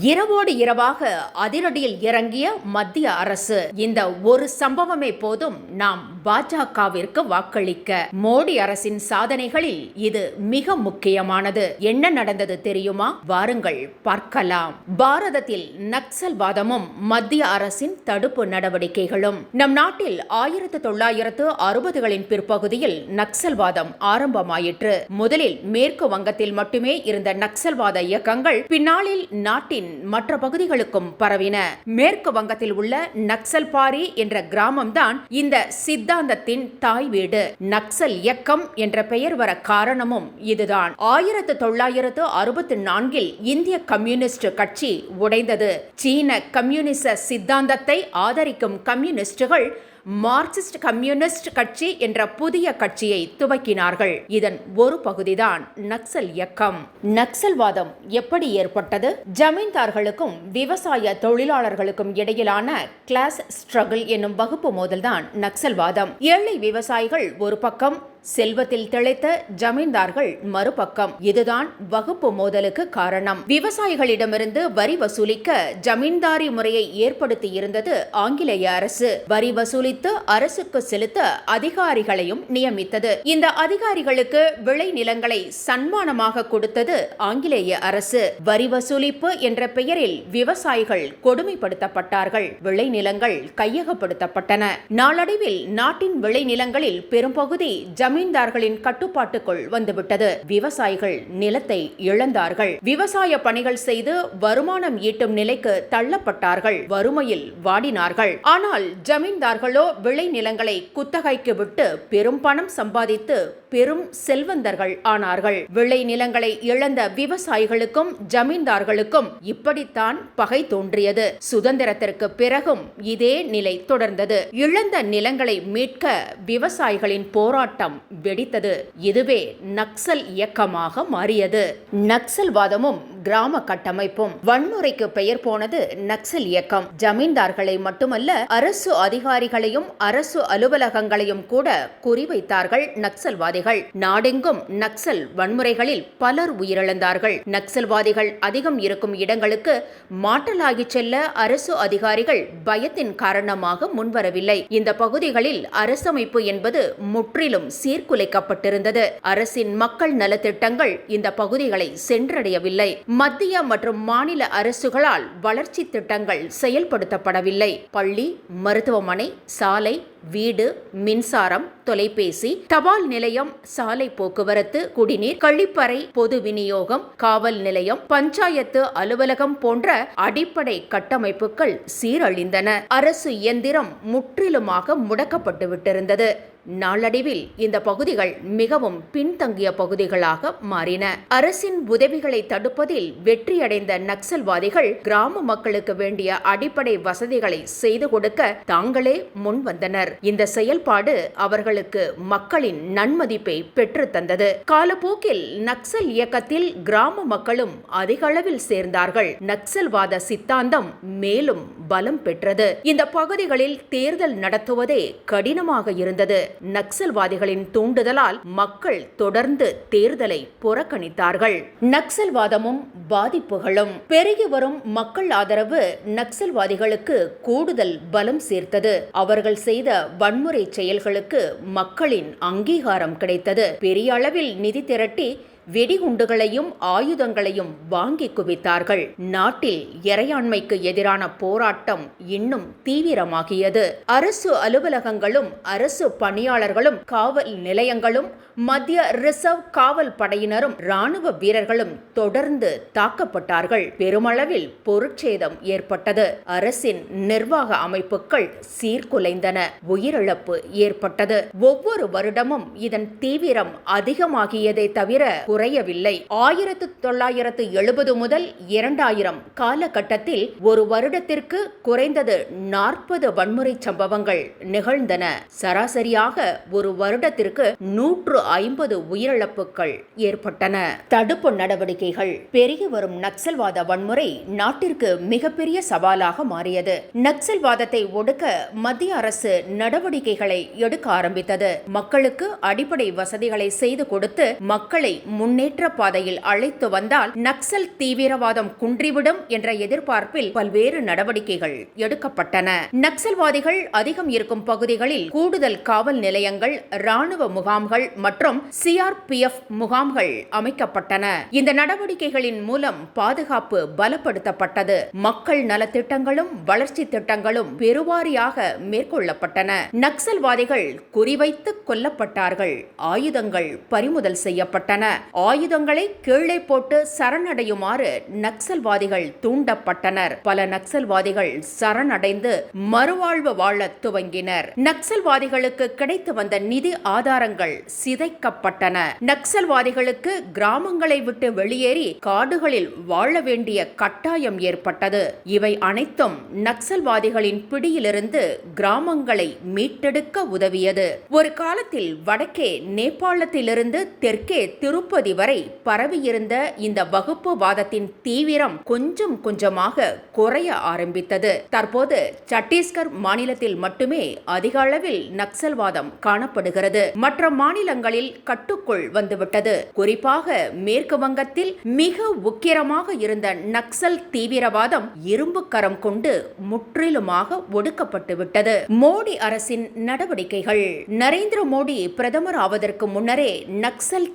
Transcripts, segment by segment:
இரவோடு இரவாக அதிரடியில் இறங்கிய மத்திய அரசு இந்த ஒரு சம்பவமே போதும். நாம் பாஜகவிற்கு வாக்களிக்க. மோடி அரசின் சாதனைகளில் இது மிக முக்கியமானது. என்ன நடந்தது தெரியுமா? வாருங்கள் பார்க்கலாம். பாரதத்தில் நக்சல்வாதமும் மத்திய அரசின் தடுப்பு நடவடிக்கைகளும். நம் நாட்டில் ஆயிரத்து தொள்ளாயிரத்து அறுபதுகளின் பிற்பகுதியில் நக்சல்வாதம் ஆரம்பமாயிற்று. முதலில் மேற்கு வங்கத்தில் மட்டுமே இருந்த நக்சல்வாத இயக்கங்கள் பின்னாளில் நாட்டின் மற்ற பகுதிகளுக்கும் பரவின. மேற்கு வங்கத்தில் உள்ள நக்சல்பாரி என்ற கிராமம்தான் இந்த சித்த சித்தாந்தத்தின் தாய் வீடு. நக்சல் இயக்கம் என்ற பெயர் வர காரணமும் இதுதான். ஆயிரத்து தொள்ளாயிரத்து அறுபத்தி நான்கில் இந்திய கம்யூனிஸ்ட் கட்சி உடைந்தது. சீன கம்யூனிச சித்தாந்தத்தை ஆதரிக்கும் கம்யூனிஸ்டுகள் மார்க்சிஸ்ட் கம்யூனிஸ்ட் கட்சி என்ற புதிய கட்சியை துவக்கினார்கள். இதன் ஒரு பகுதிதான் நக்சல் இயக்கம். நக்சல்வாதம் எப்படி ஏற்பட்டது? ஜமீன்தார்களுக்கும் விவசாய தொழிலாளர்களுக்கும் இடையிலான கிளாஸ் ஸ்ட்ரகிள் என்னும் வகுப்பு மோதல்தான் நக்சல்வாதம். ஏழை விவசாயிகள் ஒரு பக்கம் செல்வத்தில் திளைத்த ஜமீன்தார்கள் மறுபக்கம். இதுதான் வகுப்பு மோதலுக்கு காரணம். விவசாயிகளிடமிருந்து வரி வசூலிக்க ஜமீன்தாரி முறையை ஏற்படுத்தி இருந்தது ஆங்கிலேய அரசு. வரி வசூலித்து அரசுக்கு செலுத்த அதிகாரிகளையும் நியமித்தது. இந்த அதிகாரிகளுக்கு விளை நிலங்களை சன்மானமாக கொடுத்தது ஆங்கிலேய அரசு. வரி வசூலிப்பு என்ற பெயரில் விவசாயிகள் கொடுமைப்படுத்தப்பட்டார்கள். விளை நிலங்கள் கையகப்படுத்தப்பட்டன. நாளடைவில் நாட்டின் விளை நிலங்களில் பெரும்பகுதி ஜமீன்தார்களின் கட்டுப்பாட்டுக்குள் வந்துவிட்டது. விவசாயிகள் நிலத்தை இழந்தார்கள். விவசாய பணிகள் செய்து வருமானம் ஈட்டும் நிலைக்கு தள்ளப்பட்டார்கள். வறுமையில் வாடினார்கள். ஆனால் ஜமீன்தார்களோ விளை நிலங்களை குத்தகைக்கு விட்டு பெரும் பணம் சம்பாதித்து பெரும் செல்வந்தர்கள் ஆனார்கள். விளை நிலங்களை இழந்த விவசாயிகளுக்கும் ஜமீன்தார்களுக்கும் இப்படித்தான் பகை தோன்றியது. சுதந்திரத்திற்கு பிறகும் இதே நிலை தொடர்ந்தது. இழந்த நிலங்களை மீட்க விவசாயிகளின் போராட்டம் வெடித்தது. இதுவே நக்சல் இயக்கமாக மாறியது. நக்சல்வாதமும் கிராம கட்டமைப்பும். வன்முறைக்கு பெயர் போனது நக்சல் இயக்கம். ஜமீன்தார்களை மட்டுமல்ல அரசு அதிகாரிகளையும் அரசு அலுவலகங்களையும் கூட குறிவைத்தார்கள் நக்சல்வாதிகள். நாடெங்கும் நக்சல் வன்முறைகளில் பலர் உயிரிழந்தார்கள். நக்சல்வாதிகள் அதிகம் இருக்கும் இடங்களுக்கு மாற்றலாகி செல்ல அரசு அதிகாரிகள் பயத்தின் காரணமாக முன்வரவில்லை. இந்த பகுதிகளில் அரசமைப்பு என்பது முற்றிலும் சீர்குலைக்கப்பட்டிருந்தது அரசின் மக்கள் நலத்திட்டங்கள் இந்த பகுதிகளை சென்றடையவில்லை. மத்திய மற்றும் மாநில அரசுகளால் வளர்ச்சி திட்டங்கள் செயல்படுத்தப்படவில்லை. பள்ளி மருத்துவமனை சாலை வீடு மின்சாரம் தொலைபேசி தபால் நிலையம் சாலை போக்குவரத்து குடிநீர் கழிப்பறை பொது விநியோகம் காவல் நிலையம் பஞ்சாயத்து அலுவலகம் போன்ற அடிப்படை கட்டமைப்புகள் சீரழிந்தன. அரசு இயந்திரம் முற்றிலுமாக முடக்கப்பட்டு விட்டிருந்தது நாளடைவில் இந்த பகுதிகள் மிகவும் பின்தங்கிய பகுதிகளாக மாறின. அரசின் உதவிகளை தடுப்பதில் வெற்றியடைந்த நக்சல்வாதிகள் கிராம மக்களுக்கு வேண்டிய அடிப்படை வசதிகளை செய்து கொடுக்க தாங்களே முன்வந்தனர் இந்த செயல்பாடு அவர்களுக்கு மக்களின் நன்மதிப்பை பெற்று தந்தது. காலப்போக்கில் நக்சல் இயக்கத்தில் கிராம மக்களும் அதிக அளவில் சேர்ந்தார்கள். நக்சல்வாத சித்தாந்தம் மேலும் பலம் பெற்றது. இந்த பகுதிகளில் தேர்தல் நடத்துவதே கடினமாக இருந்தது. நக்சல்வாதிகளின் தூண்டுதலால் மக்கள் தொடர்ந்து தேர்தலை புறக்கணித்தார்கள். நக்சல்வாதமும் பாதிப்புகளும் பெருகி வரும் மக்கள் ஆதரவு நக்சல்வாதிகளுக்கு கூடுதல் பலம் சேர்த்தது. அவர்கள் செய்த வன்முறை செயல்களுக்கு மக்களின் அங்கீகாரம் கிடைத்தது. பெரிய அளவில் நிதி திரட்டி வெடிகுண்டுகளையும் ஆயுதங்களையும் வாங்கி குவித்தார்கள். நாட்டில் இறையாண்மைக்கு எதிரான போராட்டம் இன்னும் தீவிரமாகியது. அரசு அலுவலகங்களும் அரசு பணியாளர்களும் காவல் நிலையங்களும் மத்திய ரிசர்வ் காவல் படையினரும் ராணுவ வீரர்களும் தொடர்ந்து தாக்கப்பட்டார்கள். பெருமளவில் பொருட்சேதம் ஏற்பட்டது. அரசின் நிர்வாக அமைப்புகள் சீர்குலைந்தன. உயிரிழப்பு ஏற்பட்டது. ஒவ்வொரு வருடமும் இதன் தீவிரம் அதிகமாகியதை தவிர குறையவில்லை. ஆயிரத்து தொள்ளாயிரத்து எழுபது முதல் இரண்டாயிரம் காலகட்டத்தில் ஒரு வருடத்திற்கு குறைந்தது நாற்பது வன்முறை சம்பவங்கள் நிகழ்ந்தன. சராசரியாக ஒரு வருடத்திற்கு நூற்று ஐம்பது உயிரிழப்புகள் ஏற்பட்டன. தடுப்பு நடவடிக்கைகள் பெருகி வரும் நக்சல்வாத வன்முறை நாட்டிற்கு மிகப்பெரிய சவாலாக மாறியது. நக்சல்வாதத்தை ஒடுக்க மத்திய அரசு நடவடிக்கைகளை எடுக்க ஆரம்பித்தது. மக்களுக்கு அடிப்படை வசதிகளை செய்து கொடுத்து மக்களை முன்னேற்ற பாதையில் அழைத்து வந்தால் நக்சல் தீவிரவாதம் குன்றிவிடும் என்ற எதிர்பார்ப்பில் பல்வேறு நடவடிக்கைகள் எடுக்கப்பட்டன. நக்சல்வாதிகள் அதிகம் இருக்கும் பகுதிகளில் கூடுதல் காவல் நிலையங்கள் ராணுவ முகாம்கள் மற்றும் சிஆர்பிஎஃப் முகாம்கள் அமைக்கப்பட்டன. இந்த நடவடிக்கைகளின் மூலம் பாதுகாப்பு பலப்படுத்தப்பட்டது. மக்கள் நலத்திட்டங்களும் வளர்ச்சி திட்டங்களும் பெருவாரியாக மேற்கொள்ளப்பட்டன. நக்சல்வாதிகள் குறிவைத்து கொல்லப்பட்டார்கள். ஆயுதங்கள் பறிமுதல் செய்யப்பட்டன. ஆயுதங்களை கீழே போட்டு சரணடையுமாறு நக்சல்வாதிகள் தூண்டப்பட்டனர். பல நக்சல்வாதிகள் சரணடைந்து மறுவாழ்வு வாழ துவங்கினர். நக்சல்வாதிகளுக்கு கிடைத்து வந்த நிதி ஆதாரங்கள் சிதைக்கப்பட்டன. நக்சல்வாதிகளுக்கு கிராமங்களை விட்டு வெளியேறி காடுகளில் வாழ வேண்டிய கட்டாயம் ஏற்பட்டது. இவை அனைத்தும் நக்சல்வாதிகளின் பிடியிலிருந்து கிராமங்களை மீட்டெடுக்க உதவியது. ஒரு காலத்தில் வடக்கே நேபாளத்திலிருந்து தெற்கே திருப்பதி வரை பரவியிருந்த இந்த வகுப்புவாதத்தின் தீவிரம் கொஞ்சம் கொஞ்சமாக குறைய ஆரம்பித்தது. தற்போது சத்தீஸ்கர் மாநிலத்தில் மட்டுமே அதிக அளவில் நக்சல்வாதம் காணப்படுகிறது. மற்ற மாநிலங்களில் கட்டுக்குள் வந்துவிட்டது. குறிப்பாக மேற்கு வங்கத்தில் மிக உக்கிரமாக இருந்த நக்சல் தீவிரவாதம் இரும்பு கரம் கொண்டு முற்றிலுமாக ஒடுக்கப்பட்டு விட்டது மோடி அரசின் நடவடிக்கைகள். நரேந்திர மோடி பிரதமர் ஆவதற்கு முன்னரே நக்சல்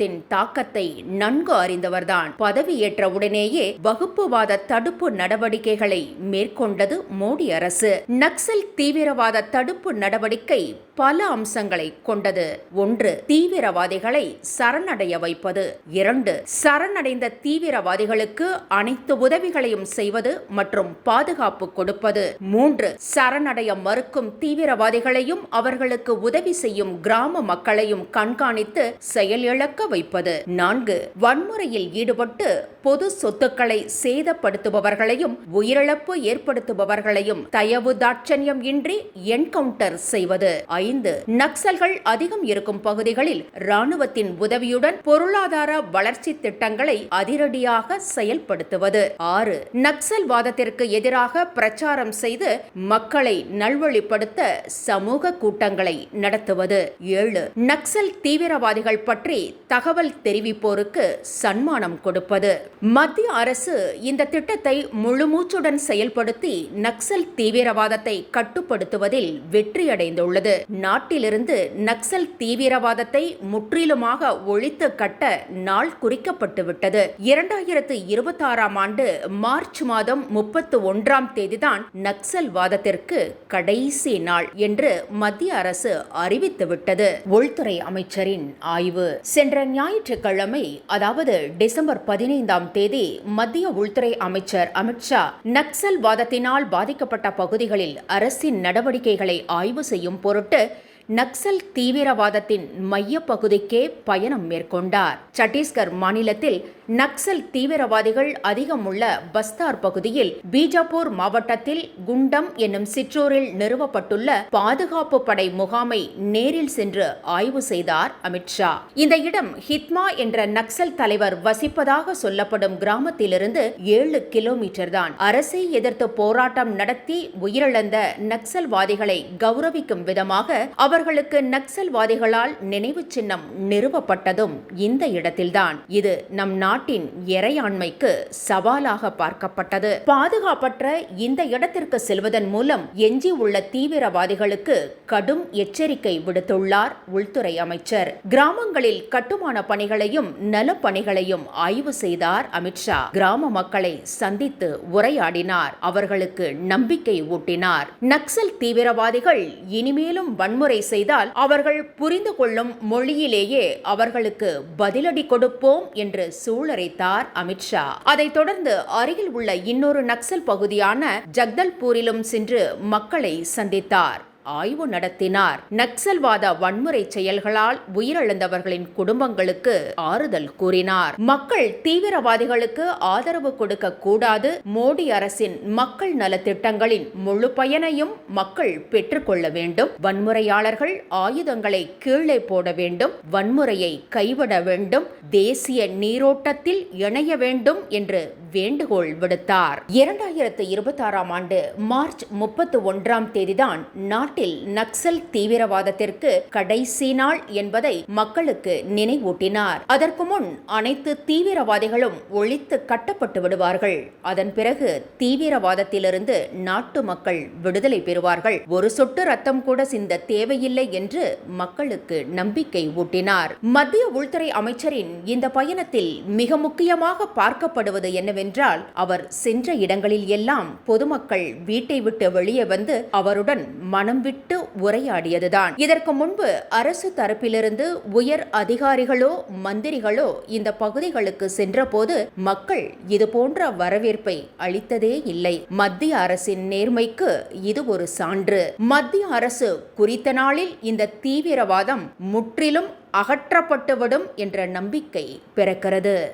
தீவிரவாதத்தின் தாக்கத்தை நன்கு அறிந்தவர்தான். பதவியேற்ற உடனேயே வகுப்புவாத தடுப்பு நடவடிக்கைகளை மேற்கொண்டது மோடி அரசு. நக்சல் தீவிரவாத தடுப்பு நடவடிக்கை பல அம்சங்களை கொண்டது. ஒன்று தீவிரவாதிகளை சரணடைய வைப்பது. இரண்டு சரணடைந்த தீவிரவாதிகளுக்கு அனைத்து உதவிகளையும் செய்வது மற்றும் பாதுகாப்பு கொடுப்பது. மூன்று சரணடைய மறுக்கும் தீவிரவாதிகளையும் அவர்களுக்கு உதவி செய்யும் கிராம மக்களையும் கண்காணித்து தக்க வைப்பது. நான்கு வன்முறையில் ஈடுபட்டு பொது சொத்துக்களை சேதப்படுத்துபவர்களையும் உயிரிழப்பு ஏற்படுத்துபவர்களையும் தயவு தாட்சண்யம் இன்றி என்கவுண்டர் செய்வது. ஐந்து நக்சல்கள் அதிகம் இருக்கும் பகுதிகளில் ராணுவத்தின் உதவியுடன் பொருளாதார வளர்ச்சி திட்டங்களை அதிரடியாக செயல்படுத்துவது. ஆறு நக்சல்வாதத்திற்கு எதிராக பிரச்சாரம் செய்து மக்களை நல்வழிப்படுத்த சமூக கூட்டங்களை நடத்துவது. ஏழு நக்சல் தீவிரவாதிகள் பற்றி தகவல் தெரிவிப்போருக்கு சன்மானம் கொடுப்பது. மத்திய அரசு இந்த திட்டத்தை முழுமூச்சுடன் செயல்படுத்தி நக்சல் தீவிரவாதத்தை கட்டுப்படுத்துவதில் வெற்றியடைந்துள்ளது. நாட்டிலிருந்து நக்சல் தீவிரவாதத்தை முற்றிலுமாக ஒழித்து கட்ட நாள் குறிக்கப்பட்டுவிட்டது. இரண்டாயிரத்து இருபத்தாறாம் ஆண்டு மார்ச் மாதம் முப்பத்து ஒன்றாம் தேதிதான் நக்சல் வாதத்திற்கு கடைசி நாள் என்று மத்திய அரசு அறிவித்துவிட்டது. உள்துறை அமைச்சரின் ஆய்வு. சென்ற ஞாயிற்றுக்கிழமை அதாவது டிசம்பர் பதினைந்தாம் தேதி மத்திய உள்துறை அமைச்சர் அமித்ஷா நக்சல்வாதத்தினால் பாதிக்கப்பட்ட பகுதிகளில் அரசின் நடவடிக்கைகளை ஆய்வு செய்யும் பொருட்டு நக்சல் தீவிரவாதத்தின் மையப்பகுதிக்கே பயணம் மேற்கொண்டார். சத்தீஸ்கர் மாநிலத்தில் நக்சல் தீவிரவாதிகள் அதிகம் உள்ள பஸ்தார் பகுதியில் பீஜாப்பூர் மாவட்டத்தில் குண்டம் என்னும் சிற்றூரில் நிறுவப்பட்டுள்ள பாதுகாப்பு படை முகாமை நேரில் சென்று ஆய்வு செய்தார் அமித்ஷா இந்த இடம் ஹித்மா என்ற நக்சல் தலைவர் வசிப்பதாக சொல்லப்படும் கிராமத்திலிருந்து ஏழு கிலோமீட்டர் தான். அரசை எதிர்த்து போராட்டம் நடத்தி உயிரிழந்த நக்சல்வாதிகளை கௌரவிக்கும் விதமாக அவர் அவர்களுக்கு நக்சல்வாதிகளால் நினைவு சின்னம் நிறுவப்பட்டதும் இந்த இடத்தில்தான். இது நம் நாட்டின் இறையாண்மைக்கு சவாலாக பார்க்கப்பட்டது. பாதுகாப்பற்ற இந்த இடத்திற்கு செல்வதன் மூலம் எஞ்சி உள்ள தீவிரவாதிகளுக்கு கடும் எச்சரிக்கை விடுத்துள்ளார் உள்துறை அமைச்சர். கிராமங்களில் கட்டுமான பணிகளையும் நலப்பணிகளையும் ஆய்வு செய்தார் அமித்ஷா கிராம மக்களை சந்தித்து உரையாடினார். அவர்களுக்கு நம்பிக்கை ஊட்டினார். நக்சல் தீவிரவாதிகள் இனிமேலும் வன்முறை செய்தால் அவர்கள் புரிந்து கொள்ளும் மொழியிலேயே அவர்களுக்கு பதிலடி கொடுப்போம் என்று சூழரைத்தார் அமித்ஷா அதைத் தொடர்ந்து அருகில் உள்ள இன்னொரு நக்சல் பகுதியான ஜக்தல்பூரிலும் சென்று மக்களை சந்தித்தார். ஆய்வு நடத்தினார். நக்சல்வாத வன்முறை செயல்களால் உயிரிழந்தவர்களின் குடும்பங்களுக்கு ஆறுதல் கூறினார். மக்கள் தீவிரவாதிகளுக்கு ஆதரவு கொடுக்க கூடாது. மோடி அரசின் மக்கள் நலத்திட்டங்களின் முழு பயனையும் மக்கள் பெற்றுக்கொள்ள வேண்டும். வன்முறையாளர்கள் ஆயுதங்களை கீழே போட வேண்டும். வன்முறையை கைவிட வேண்டும். தேசிய நீரோட்டத்தில் இணைய வேண்டும் என்று வேண்டுகோள் விடுத்தார். இரண்டாயிரத்து இருபத்தாறாம் ஆண்டு மார்ச் முப்பத்து ஒன்றாம் தேதிதான் நாட்டு நாட்டில் நக்சல் தீவிரவாதத்திற்கு கடைசி நாள் என்பதை மக்களுக்கு நினைவூட்டினார். அதற்கு முன் அனைத்து தீவிரவாதிகளும் ஒழித்து கட்டப்பட்டு விடுவார்கள். அதன் பிறகு தீவிரவாதத்திலிருந்து நாட்டு மக்கள் விடுதலை பெறுவார்கள். ஒரு சொட்டு ரத்தம் கூட சிந்த தேவையில்லை என்று மக்களுக்கு நம்பிக்கை ஊட்டினார். மத்திய உள்துறை அமைச்சரின் இந்த பயணத்தில் மிக முக்கியமாக பார்க்கப்படுவது என்னவென்றால் அவர் சென்ற இடங்களில் எல்லாம் பொதுமக்கள் வீட்டை விட்டு வெளியே வந்து அவருடன் மனம் விட்டு உரையாடியதுதான். இதற்கு முன்பு அரசு தரப்பிலிருந்து உயர் அதிகாரிகளோ மந்திரிகளோ இந்த பகுதிகளுக்கு சென்றபோது மக்கள் இதுபோன்ற வரவேற்பை அளித்ததே இல்லை. மத்திய அரசின் நேர்மைக்கு இது ஒரு சான்று. மத்திய அரசு குறித்த நாளில் இந்த தீவிரவாதம் முற்றிலும் அகற்றப்பட்டுவிடும் என்ற நம்பிக்கை பிறக்கிறது.